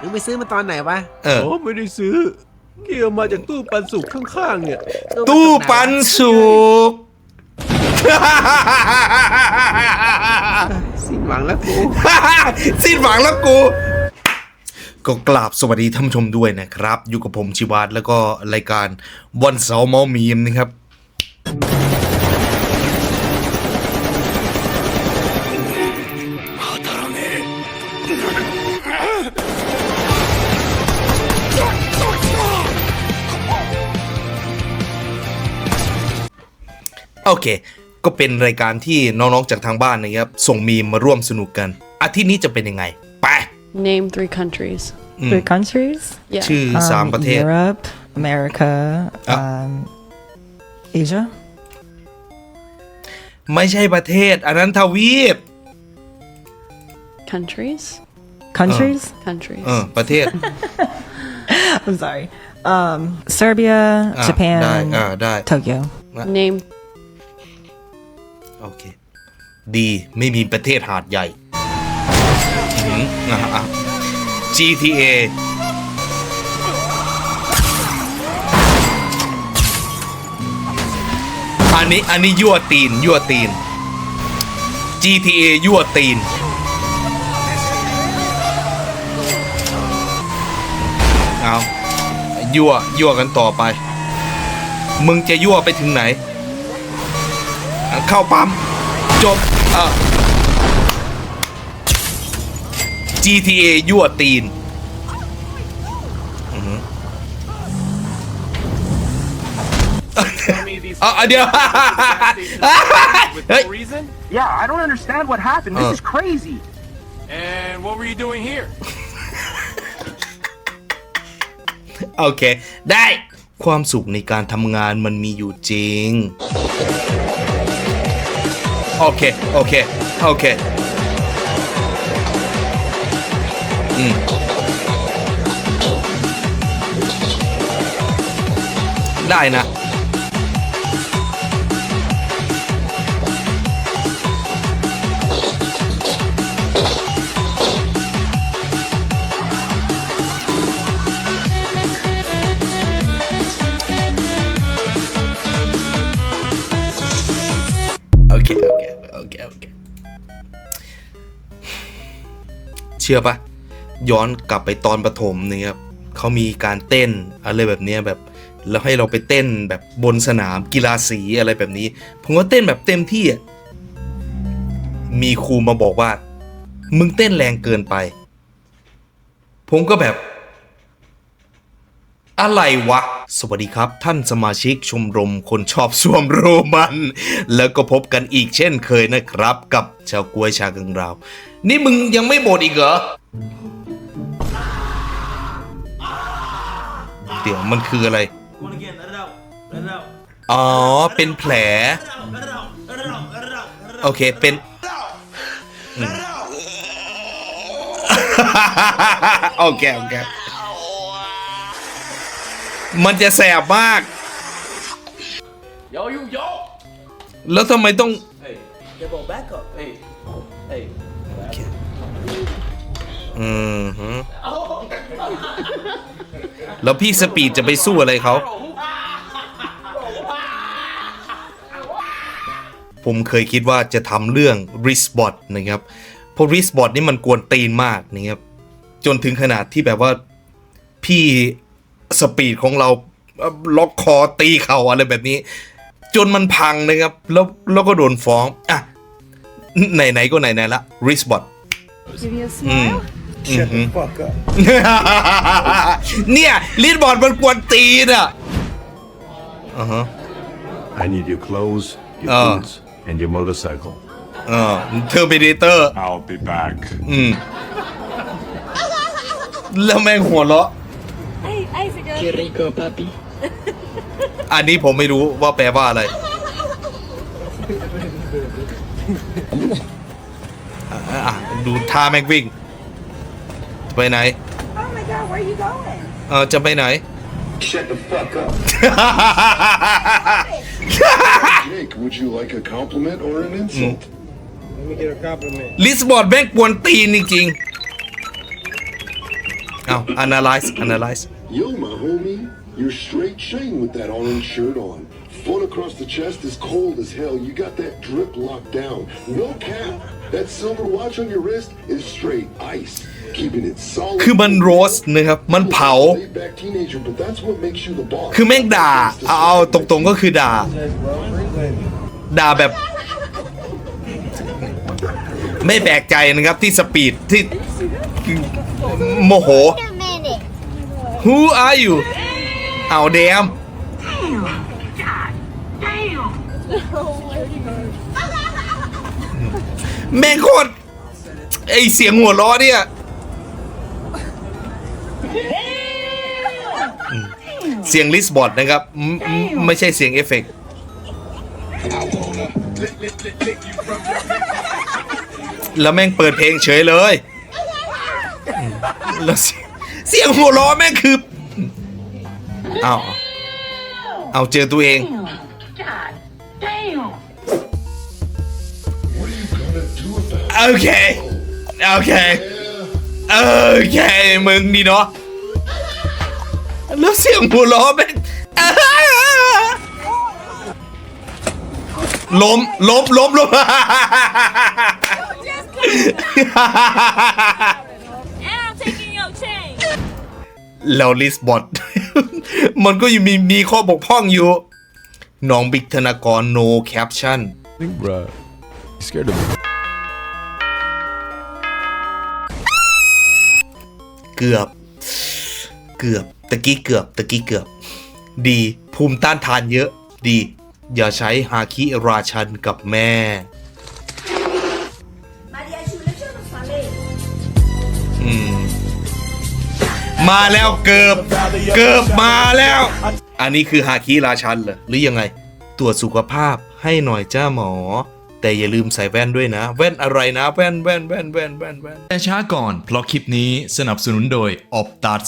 มึงไปซื้อมาตอนไหนวะเออ โอ้ไม่ได้ซื้อเกี่ยวมาจากตู้ปันสุกข้างๆเนี่ย ตู้ปันสุก สิ้นหวังแล้วกู สิ้นหวังแล้วกู ก็กราบสวัสดีท่านผู้ชมด้วยนะครับ อยู่กับผมชิวัตแล้วก็รายการวันเสาร์เมามีมนะครับ โอเค ก็เป็นรายการที่น้องๆจากทางบ้านนะครับส่งมีมมาร่วมสนุกกันอาทิตย์นี้จะเป็นยังไง ไป Name three countries. Three countries? ชื่อ Yeah. สาม Um, ประเทศ Europe, America, Ah. um, Asia. ไม่ใช่ประเทศ อันนั้นทวีป Countries? Countries? Countries. เออประเทศ I'm sorry. Um, Serbia, อะ Japan, ได้อ่าได้ Tokyo. Name โอเค ดีไม่มีประเทศหาดใหญ่อืมอะอะ GTA อันนี้อันนี้ยั่วตีน ยั่วตีน GTA ยั่วตีน เอายั่วยั่วกันต่อไป มึงจะยั่วไปถึงไหน เข้าปั๊ม จบเออ GTA ยั่วตีนอือหือเอาเดี๋ยวเฮ้ย reason? Yeah, I don't understand what happened. This Uh. is crazy. And what were you doing here โอเความสุขในการทำงานมันมีอยู่จริง โอเค โอเค โอเค อืม ได้นะ ชื่อปะย้อนกลับไปตอนประถมนี่ครับเขามีการเต้นอะไรแบบเนี้ยแบบแล้วให้เราไปเต้นแบบบนสนามกีฬาสีอะไรแบบนี้ ผมก็เต้นแบบเต็มที่อะมีครูมาบอกว่า มึงเต้นแรงเกินไป ผมก็แบบ อะไรวะ สวัสดีครับท่านสมาชิกชมรมคนชอบสวมโรมัน แล้วก็พบกันอีกเช่นเคยนะครับ กับชาวกล้วยชากังราว นี่มึงยังไม่หมดอีกเหรอ เดี๋ยวมันคืออะไร อ๋อ เป็นแผล โอเคเป็น โอเค โอเค มันจะแสบมาก Yo you yo แล้วทำไมต้อง Hey yeah bro back up Hey Hey อืมฮึแล้วพี่สปีดจะไปสู้อะไรเขา ผมเคยคิดว่าจะทำเรื่อง r i s b o t นะครับ เพราะ r i s b o t นี่มันกวนตีนมากนะครับ จนถึงขนาดที่แบบว่า พี่ สปีดของเราเอ่อล็อกคอตีเข่าอะไรแบบนี้ จนมันพังนะครับ แล้วแล้วก็โดนฟ้อง อะ ไหน ๆ ก็ไหน ๆ ละ r i s b o t Give you a อืม smile? อือหือเนี่ยลีดบอร์ดมันกวนตีนอะอ่าฮะ I need your clothes, your Oh. boots, and your motorcycle. เออเทอร์มินเตอร์ I'll be back. อืมแล้วแม่งหัวเราะ Ay, ay, señor. อันนี้ผมไม่รู้ว่าแปลว่าอะไรอะอะดูท่าแม่งวิ่งไปไหน Oh my god, where are you going? เออจะไปไหน Shut the fuck up. Jake, would you like a compliment or an insult? Let me get a compliment ลิสบอร์ดแม่งกวนตีนจริงเอา analyze analyze Yo, my homie, you're straight Shane with that orange shirt on. Foot across the chest is cold as hell. You got that drip locked down. No cap. That silver watch on your wrist is straight ice. Keeping it solid. คือมันโรสนะครับ มันเผา Laid back teenager, but that's what makes you the boss. คือแม่งด่าเอาเอาตรงๆก็คือด่า ด่าแบบ ไม่แปลกใจนะครับที่สปีดที่โมโห Who are you เอาเดม แม่งโคตรไอเสียงหัวล้อเนี่ย เสียงลิสบอร์ดนะครับ ไม่ใช่เสียงเอฟเฟกต์แล้วแม่งเปิดเพลงเฉยเลย แล้วเสียง เสียงหัวล้อแม่งคือเอาเอาเจอตัวเอง โอเค โอเค โอเค มึงดีเนาะแล้วเสียงหัวล้อแม่งล้มล้มล้มล้ม แล้วลิสบอทมันก็ยังมีมีข้อบกพร่องอยู่ น้องบิ๊กธนากร no caption think bruh you scared of me เกือบ เกือบตะกี้เกือบตะกี้เกือบ ดีภูมิต้านทานเยอะ ดี อย่าใช้ฮาคิราชันกับแม่ มาแล้วเกือบเกือบมาแล้ว อันนี้คือฮาคิราชันเหรอหรือยังไง ตรวจสุขภาพให้หน่อยจ้าหมอ แต่อย่าลืมใส่แว่นด้วยนะ แว่นอะไรนะ แว่นแว่นแว่นแว่นแว่นแว่นแต่ช้าก่อน เพราะคลิปนี้สนับสนุนโดย Optus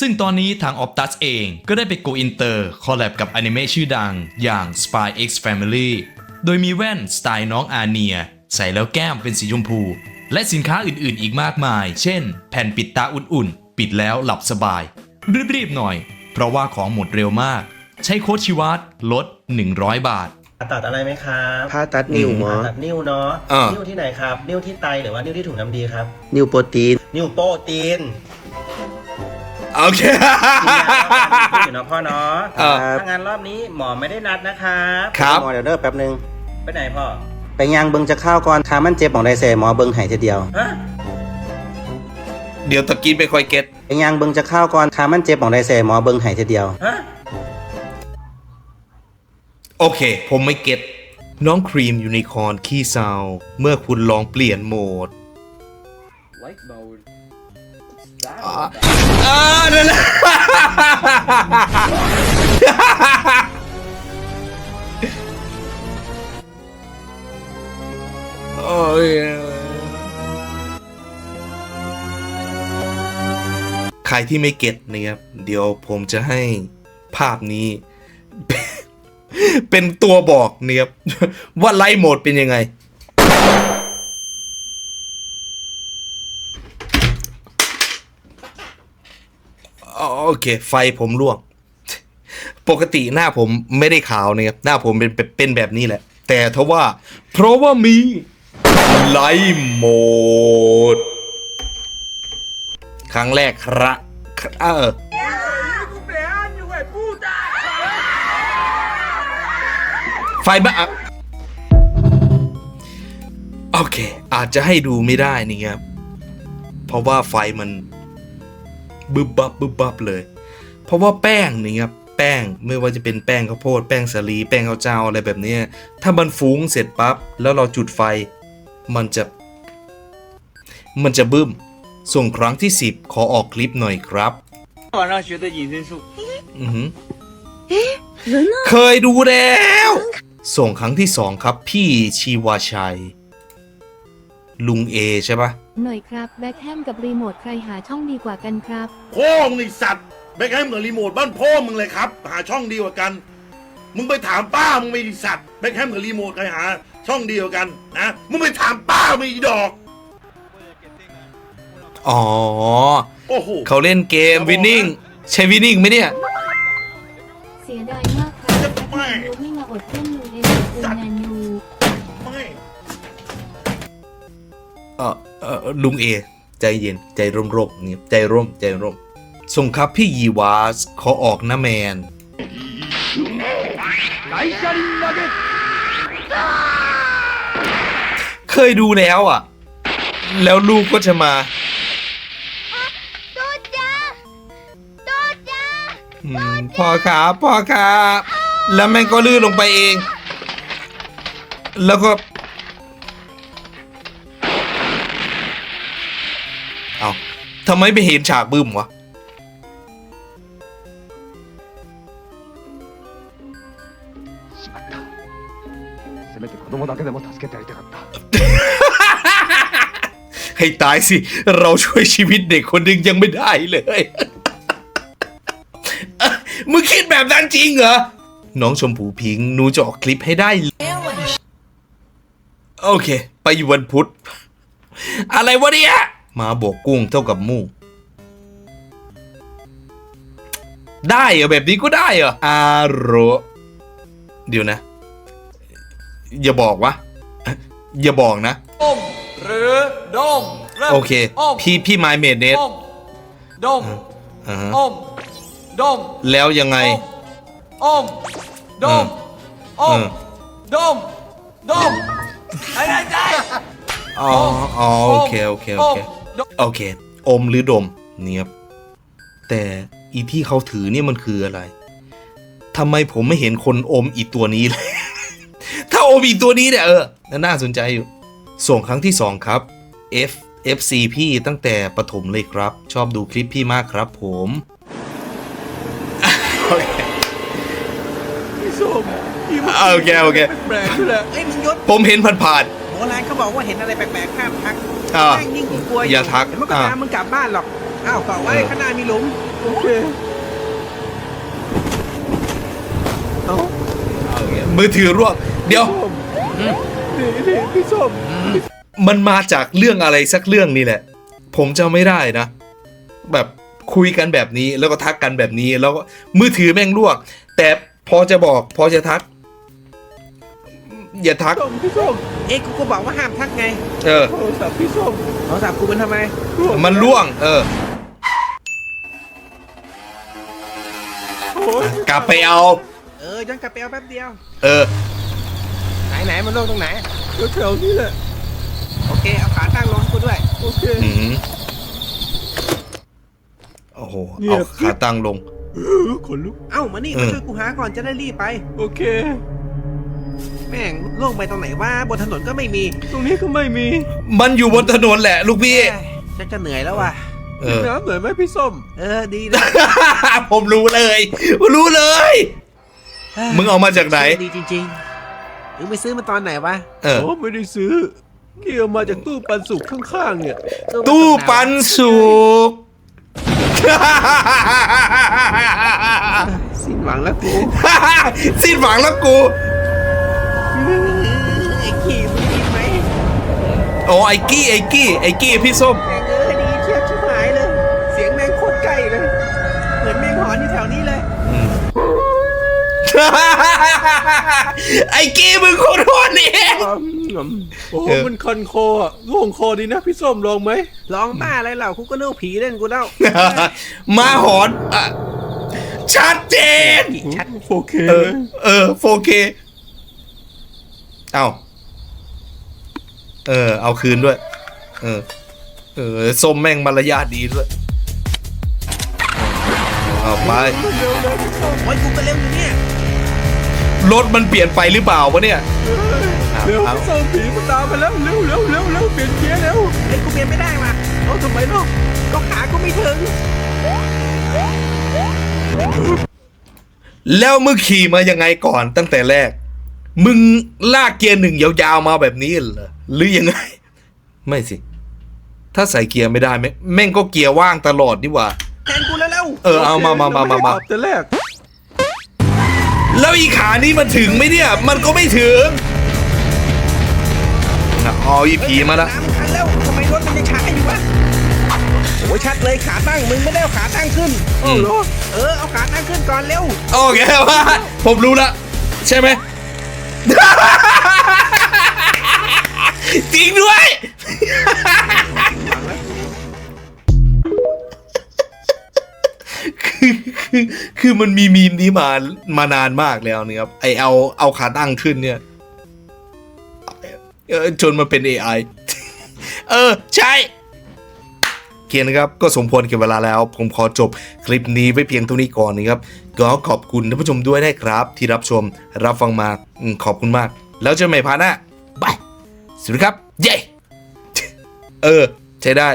ซึ่งตอนนี้ทาง Optus เองก็ได้ไปโกอินเตอร์คอลแลบกับอนิเมะชื่อดังอย่าง Spy X Family โดยมีแว่นสไตล์น้องอาเนีย ใส่แล้วแก้มเป็นสีชมพู และสินค้าอื่นๆ อีกมากมาย เช่น แผ่นปิดตาอุ่นๆ ปิดแล้วหลับสบาย รีบๆหน่อย เพราะว่าของหมดเร็วมาก ใช้โค้ดชิวัตลด 100 บาทตัดอะไรไหมครับผ่าตัดนิ้วหมอตัดนิ้วเนาะอ่านิ้วที่ไหนครับ นิ้วที่ไตหรือว่านิ้วที่ถุงน้ำดีครับ นิ้วโปรตีน นิ้วโป้ตีนโอเค กินยาแล้วกันพูดอยู่เนาะพ่อเนาะอ่า ถ้างั้นรอบนี้หมอไม่ได้นัดนะครับครับ หมอเดี๋ยวเด้อแป๊บนึง ไปไหนพ่อไปยางเบิงจะเข้าวก่อนขามันเจ็บของได้เสหมอเบิงใหายทีเดียว ฮะ เดี๋ยวตะกี้ไม่ค่อยเก็ตไปยางเบิงจะเข้าวก่อนขามันเจ็บของได้เสหมอเบิงใหายทีเดียว ฮะโอเค ผมไม่เก็ตน้องครีมยูนิคอร์นขี้เศร้าเมื่อคุณลองเปลี่ยนโหมด Light mode อ่านั่นแหละโอ้ย ที่ไม่เก็ตนะครับเดี๋ยวผมจะให้ภาพนี้ เป็นตัวบอกนะครับว่าไลฟ์โหมดเป็นยังไง โอเค ไฟผมลวกปกติหน้าผมไม่ได้ขาวนะครับหน้าผมเป็นเป็นเป็นแบบนี้แหละ แต่ทว่า เพราะว่ามีไลท์โหมด ครั้งแรกครับ เออไฟบ้าโอเค อาจจะให้ดูไม่ได้นี่ครับ เพราะว่าไฟมันบึบบับบึบบับเลย เพราะว่าแป้งนี่ครับแป้งไม่ว่าจะเป็นแป้งข้าวโพดแป้งสาลีแป้งข้าวเจ้าอะไรแบบนี้ถ้ามันฟุ้งเสร็จปั๊บแล้วเราจุดไฟ มันจะ มันจะบึ้ม ส่งครั้งที่ 10 ขอออกคลิปหน่อยครับอือหือเคยดูแล้ว ส่งครั้งที่สองครับ พี่ชีวาชัย ลุงเอใช่ปะหน่อยครับแบ็คแฮมกับรีโมทใครหาช่องดีกว่ากันครับพ่อมึงไอสัตว์แบคแฮมกับรีโมทบ้านพ่อมึงเลยครับ หาช่องดีกว่ากัน มึงไปถามป้ามึงไม่ดีสัตว์แบคแฮมกับรีโมทใครหา ช่องดีกว่ากันนะมึงไปถามป้ามึงอีดอก อ๋อ โอ้โห เขาเล่นเกมวินนิ่งใช่วินนิ่งไหมเนี่ย เสียดายมากครับถ้าพี่ยูไม่มาอดเพื่อนยูเอ็นกับคุณแมนยูไม่เออเออลุงเอ ใจเย็นใจร่มร่มเนี่ยใจร่มใจร่ม ส่งครับพี่ยีวาสขอออกนะแมน เคยดูแล้วอะ แล้วลูกก็จะมา อืมพ่อครับพ่อครับ แล้วแม่งก็ลื่นลงไปเอง แล้วก็ เอาทำไมไม่เห็นฉากบึ้มวะ せめて子供だけでも助けてやりたかった ให้ตายสิ เราช่วยชีวิตเด็กคนหนึ่งยังไม่ได้เลย จริงเหรอ น้องชมพูพิงค์หนูจะออกคลิปให้ได้ โอเค ไปอยู่วันพุธ อะไรวะเนี่ย มาบวกกุ้งเท่ากับหมูได้เหรอแบบนี้ก็ได้เหรอ อาโรเดี๋ยวนะ อย่าบอกวะ อย่าบอกนะหรือดมโอเคพี่พี่ไมเมดเนสดมอ่าฮะอมดมแล้วยังไง อมดมอมดมดมไอ้ใจอ๋ออ๋อโอเคโอเคโอเคโอเค อมหรือดมเนี่ยครับแต่อีที่เขาถือเนี่ยมันคืออะไรทำไมผมไม่เห็นคนอมอีตัวนี้เลย ถ้าอมอีตัวนี้เนี่ยเออ น่าสนใจอยู่ ส่งครั้งที่สองครับ F FC พี่ตั้งแต่ประถมเลยครับ ชอบดูคลิปพี่มากครับผม โอเค พี่ส้ มพี่มันโอเคโอเค แปลกๆด้วยแหละเอ้ยมึงยศผมเห็นผ่าน โบราณเขาบอกว่าเห็นอะไรแปลกๆห้ามทักๆอ่าแม่งยิ่งกลัวอย่าทักเดี๋ยวมันก็อ่าตามมึงกลับบ้านหรอกอ้าวเกาะไว้เออข้างหน้ามีหลุมโอเคเอ้ามือถือร่วงเดี๋ยวส้มนี่นี่พี่ส้มมันมาจากเรื่องอะไรสักเรื่องนี่แหละ ผมจำไม่ได้นะ แบบคุยกันแบบนี้แล้วก็ทักกันแบบนี้แล้วก็มือถือแม่งลวก แต่พอจะบอกพอจะทัก อย่าทักส้มพี่ส้มเอ้กูก็บอกว่าห้ามทักไงเออ โทรศัพท์พี่ส้มโทรศัพท์กูเป็นทำไมมันล่วง เออ โอ้ยกลับไปเอา เออย้อนกลับไปเอาแป๊บเดียว เออ ไหนไหนมันลงตรงไหน แถวๆนี้แหละ โอเค เอาขาตั้งลงให้กูด้วย โอเค อืมโอ้โห เอาขาตั้งลงเออขนลุก เอ้ามานี่เอมาอช่วยกูหาก่อนจะได้รีบไป โอเค แม่งลงไปตรงไหนว่าบนถนนก็ไม่มีตรงนี้ก็ไม่มีมันอยู่บนถนนแหละ ลูกพี่ เอ้ยชักจะเหนื่อยแล้วว่ะ เอมีอน้ำหน่อยไหมพี่ส้มเออดีนะ ผมรู้เลยรู้เลย มึงเอามาจากไหน ดีจริงๆมึงไปซื้อมาตอนไหนวะเออ โอ้ไม่ได้ซื้อเกี่ยวมาจากตู้ปันสุกข้างๆเนี่ย ตู้ปันสุก สิ้นหวังแล้วกู สิ้นหวังแล้วกู โอ้ไอ้กี้ไอ้กี้ไอ้กี้พี่ส้มแม่งเอ้ยดีเชียบชิบหายเลย เสียงแม่งโคตรใกล้เลย เหมือนแม่งหอนอยู่แถวนี้เลย ไอ้กี้มึงโคตรโหดนี่โอ้โหเออ มันคันคออะร่วงคอดีนะพี่ส้มลองไหมร้องบ้าอะไรเหล่ากูก็นึกว่าผีเล่นกูแล้วมาหอนอะชัดเจนชัดโอเคเออเออ 4K เอา เออ เอาคืนด้วย เออ เออส้มแม่งมารยาทดีด้วย เอาไป โอ้ยกูก็เร็วอยู่เนี่ยรถมันเปลี่ยนไปหรือเปล่าวะเนี่ย เร็วเอาพี่ส้มผีมันตามมาแล้วเร็วเร็วเร็วเร็วเปลี่ยนเกียร์เร็วเฮ้ยกูเปลี่ยนไม่ได้ว่ะเอาทำไมเนาะก็ขากูไม่ถึงแล้วมึงขี่มายังไงก่อนตั้งแต่แรก มึงลากเกียร์หนึ่งยาวๆมาแบบนี้เหรอ หรือยังไง ไม่สิ ถ้าใส่เกียร์ไม่ได้แม่งแม่งก็เกียร์ว่างตลอดนี่หว่า แทนกูแล้วเร็วเออเอามามามามามาตอบแต่แรกแล้วอีขานี่มันถึงไหมเนี่ย มันก็ไม่ถึงนะอ๋ออีผีมาแล้วน้ำมันทันแล้วทำไมรถมันยังช้าอยู่วะอ้ยชัดเลยขาตั้งมึงไม่ได้เอาขาตั้งขึ้นโอ้โหเออเอาขาตั้งขึ้นก่อนเร็วโอเคว่าผมรู้ละ ใช่ไหม จริงด้วย คือคือคือมันมีมีมนี้มามานานมากแล้วนะครับไอเอาเอาขาตั้งขึ้นเนี่ยเออจนมาเป็น AI เออ ใช่โอเคนะครับ ก็สมควรเก็บเวลาแล้ว ผมขอจบคลิปนี้ไว้เพียงเท่านี้ก่อนนะครับ ก็ขอบคุณท่านผู้ชมด้วยนะครับ ที่รับชมรับฟังมาขอบคุณมาก แล้วเจอกันใหม่พาร์ทหน้าบาย สวัสดีครับ เย้ เออ ใช้ได้